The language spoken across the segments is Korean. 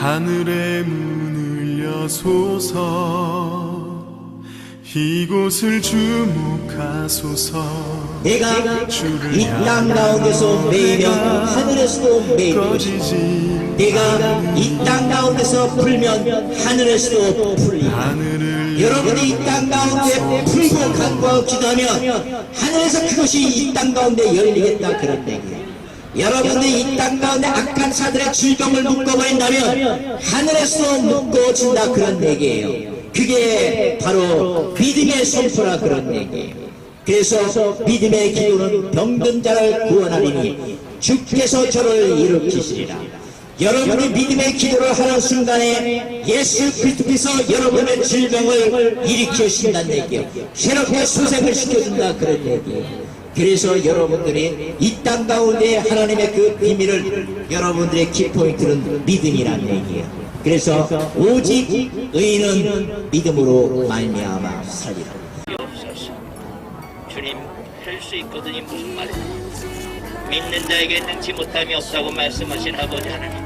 하늘의 문을 여소서. 이곳을 주목하소서. 내가 이 땅 가운데서 매이면 하늘에서도 매일 것이고 내가 이 땅 가운데서 풀면 하늘에서도 풀리고 하늘을 여러분이 이 땅 가운데 풀고 간구하고 기도하면 하늘에서 그것이 이 땅 가운데 열리겠다 그런 얘기예요. 여러분들이 이 땅 가운데 악한 사들의 질병을 묶어버린다면 하늘에서 묶어진다 그런 얘기예요. 그게 바로 믿음의 선포라 그런 얘기예요. 그래서 믿음의 기도는 병든 자를 구원하리니 주께서 저를 일으키시리라. 여러분이 믿음의 기도를 하는 순간에 예수 그리스도께서 여러분의 질병을 일으키신다는 얘기예요. 새롭게 소생을 시켜준다 그런 얘기예요. 그래서 여러분들이 이 땅 가운데 하나님의 그 비밀을 여러분들의 키포인트는 믿음이라는 얘기예요. 그래서 오직 의인은 믿음으로 말미암아 살리라. 주님, 할 수 있거든이 무슨 말이냐? 믿는 자에게 능치 못함이 없다고 말씀하신 아버지 하나님.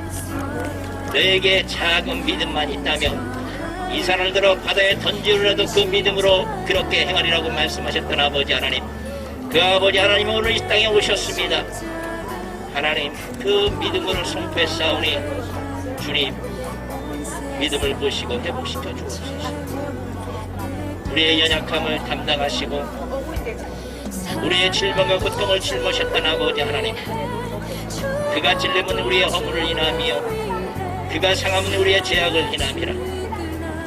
너에게 작은 믿음만 있다면 이 산을 들어 바다에 던지더라도 그 믿음으로 그렇게 행하리라고 말씀하셨던 아버지 하나님. 그 아버지 하나님은 오늘 이 땅에 오셨습니다. 하나님, 그 믿음을 선포했사오니 주님, 믿음을 보시고 회복시켜 주옵소서. 우리의 연약함을 담당하시고 우리의 질병과 고통을 짊으셨던 아버지 하나님 그가 찔림은 우리의 허물을 인함이요 그가 상함은 우리의 죄악을 인함이라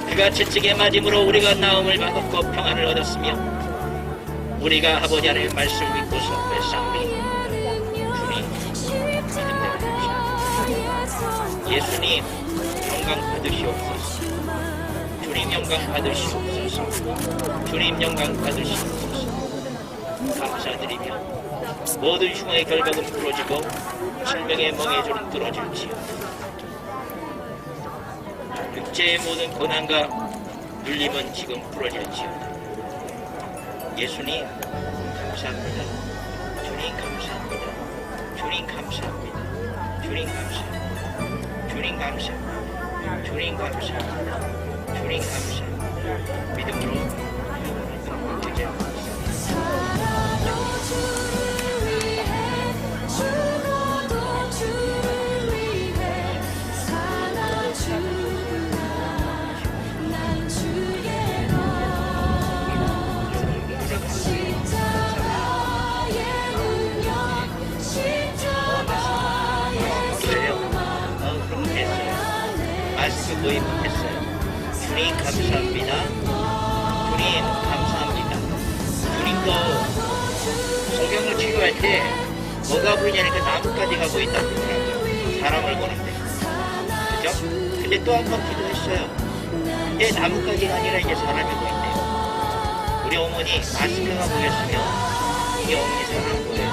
그가 채찍에 맞음으로 우리가 나음을 받았고 평안을 얻었으며 우리가 아버지 하나님의 말씀 믿고서 외상리 주님 믿음대로 해주시옵소서. 예수님 영광 받으시옵소서 주님 영광 받으시옵소서. 주님 영광 받으시옵소서. 감사드리며 모든 흉의 결박은 풀어지고 질병의 멍에 줄은 뚫어질지요. 육체의 모든 고난과 눌림은 지금 풀어질지요. 예수님 감사합니다. 주님 감사합니다. 주님 감사합니다. 주님 감사합니다. 주님 감사합니다. 주님 감사합니다. 주님 감사합니다. 믿음으로 마스크 도입 했어요. 주님 감사합니다. 주님 감사합니다. 주님도 소경을 치료할 때 뭐가 보이냐니까 나무까지 가고 있다고 그러더라고요. 사람을 보는데. 그죠? 근데 또 한 번 기도했어요. 이제 나무까지가 아니라 이제 사람이 보인대요. 우리 어머니 마스크가 보였으면 우리 어머니 사람 보여요.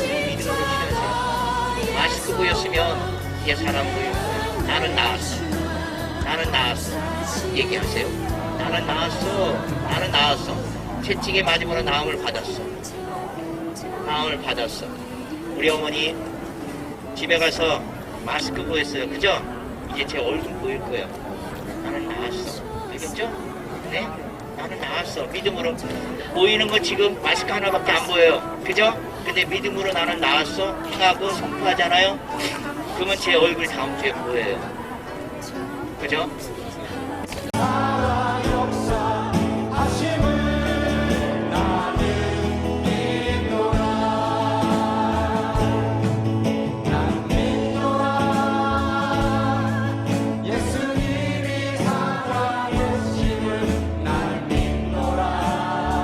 믿음으로 치료하세요. 마스크 보였으면 이제 사람 보이고 나는 나았어. 나는 나았어. 얘기하세요. 나는 나았어. 나는 나았어. 채찍에 맞으므로 나음을 받았어. 나음을 받았어. 우리 어머니 집에 가서 마스크 보였어요. 그죠? 이제 제 얼굴 보일 거예요. 나는 나았어. 알겠죠? 네? 나는 나았어. 믿음으로. 보이는 거 지금 마스크 하나밖에 안 보여요. 그죠? 근데 믿음으로 나는 나았어? 행하고 선포하잖아요? 그러면 제 얼굴 다음 주에 보여요? 그죠?